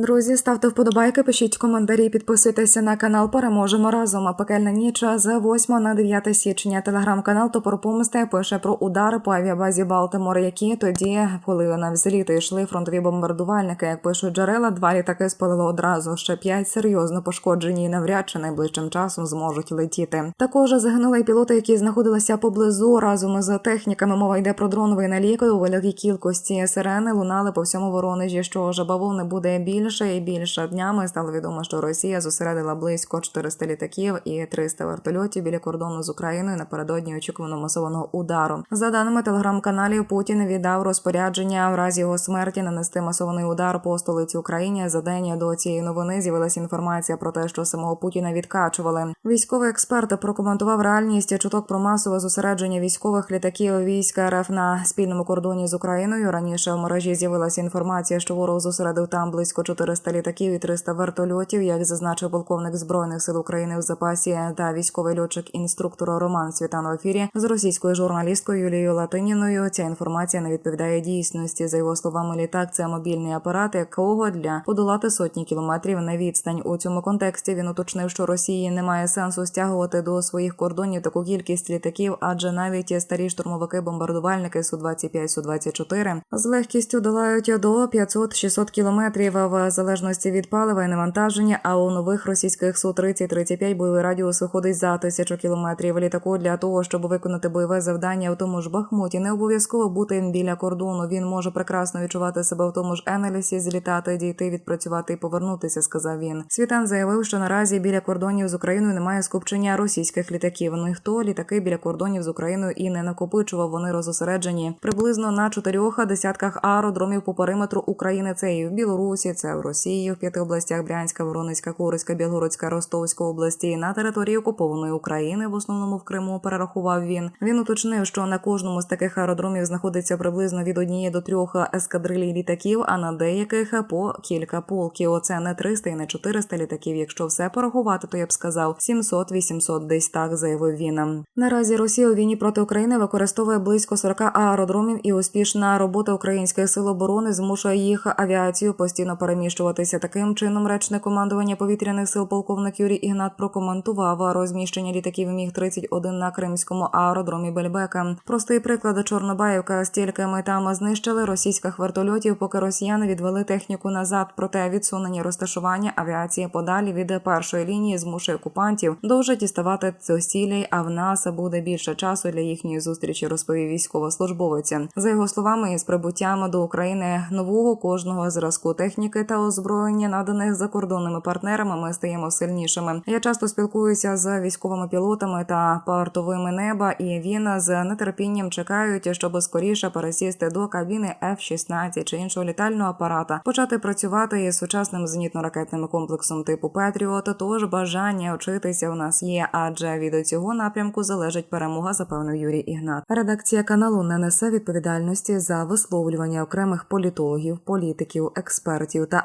Друзі, ставте вподобайки, пишіть коментарі, підписуйтеся на канал. Переможемо разом. А пекельна ніч з 8 на 9 січня. Телеграм-канал Топор Помсти пише про удари по авіабазі Балтимор, які тоді, коли на взліти йшли фронтові бомбардувальники. Як пишуть джерела, два літаки спалило одразу. Ще п'ять серйозно пошкоджені і навряд чи найближчим часом зможуть летіти. Також загинули й пілоти, які знаходилися поблизу разом з техніками. Мова йде про дроновий налік у великій кількості сирени лунали по всьому Воронежі. Що ж бавовни буде більше і більше днями. Стало відомо, що Росія зосередила близько 400 літаків і 300 вертольотів біля кордону з Україною напередодні очікуваного масованого удару. За даними телеграм-каналів, Путін віддав розпорядження в разі його смерті нанести масований удар по столиці України. За день до цієї новини з'явилася інформація про те, що самого Путіна відкачували. Військовий експерт прокоментував реальність чуток про масове зосередження військових літаків війська РФ на спільному кордоні з Україною. Раніше в мережі з'явилася інформація, що ворог зосередив там близько 400 літаків і 300 вертольотів. Як зазначив полковник збройних сил України в запасі та військовий льотчик інструктор Роман Світан в ефірі з російською журналісткою Юлією Латиніною. Ця інформація не відповідає дійсності. За його словами, літак це мобільний апарат, якого для подолати сотні кілометрів на відстань. У цьому контексті він уточнив, що Росії немає сенсу стягувати до своїх кордонів таку кількість літаків, адже навіть старі штурмовики бомбардувальники су 25 су 24 з легкістю долають до 500-600 кілометрів в залежності від палива і навантаження. А у нових російських су 30 35 бойовий радіус виходить за тисячу кілометрів. Літаку для того, щоб виконати бойове завдання в тому ж Бахмуті, не обов'язково бути біля кордону. Він може прекрасно відчувати себе в тому ж Енелісі, злітати, дійти, відпрацювати і повернутися. Сказав він. Світан заявив, що наразі біля кордонів з Україною немає скупчення російських літаків. Ніхто літаки біля кордонів з Україною і не накопичував. Вони розосереджені приблизно на чотирьох десятках аеродромів по периметру України. Це і в Білорусі, це в Росії, в п'яти областях Брянська, Воронезька, Курицька, Білгородська, Ростовська області на території окупованої України, в основному в Криму, перерахував він. Він уточнив, що на кожному з таких аеродромів знаходиться приблизно від однієї до трьох ескадрилій літаків, а на деяких по кілька полків. Оце не 300 і не 400 літаків. Якщо все порахувати, то я б сказав 700-800 десь так, заявив він. Наразі Росія у війні проти України використовує близько 40 аеродромів, і успішна робота українських сил оборони змушує їх авіацію постійно переміщуватися. Таким чином, речне командування повітряних сил полковник Юрій Ігнат прокоментував розміщення літаків міг 31 на кримському аеродромі Бельбека. Простий приклад Чорнобаївка. Стільки ми там знищили російських вертольотів, поки росіяни відвели техніку назад. Проте відсунення розташування авіації подалі від першої лінії змушує окупантів довше діставати цілі, а в нас буде більше часу для їхньої зустрічі. Розповів військовослужбовець. За його словами, із прибуттям до України нового кожного зразку техніки та озброєння, наданих закордонними партнерами, ми стаємо сильнішими. Я часто спілкуюся з військовими пілотами та портовими неба, і він з нетерпінням чекають, щоб скоріше пересісти до кабіни F-16 чи іншого літального апарата, почати працювати із сучасним зенітно-ракетним комплексом типу Петріот. Тож бажання вчитися у нас є, адже від цього напрямку залежить перемога, запевнив Юрій Ігнат. Редакція каналу не несе відповідальності за висловлювання окремих політологів, політиків, експертів та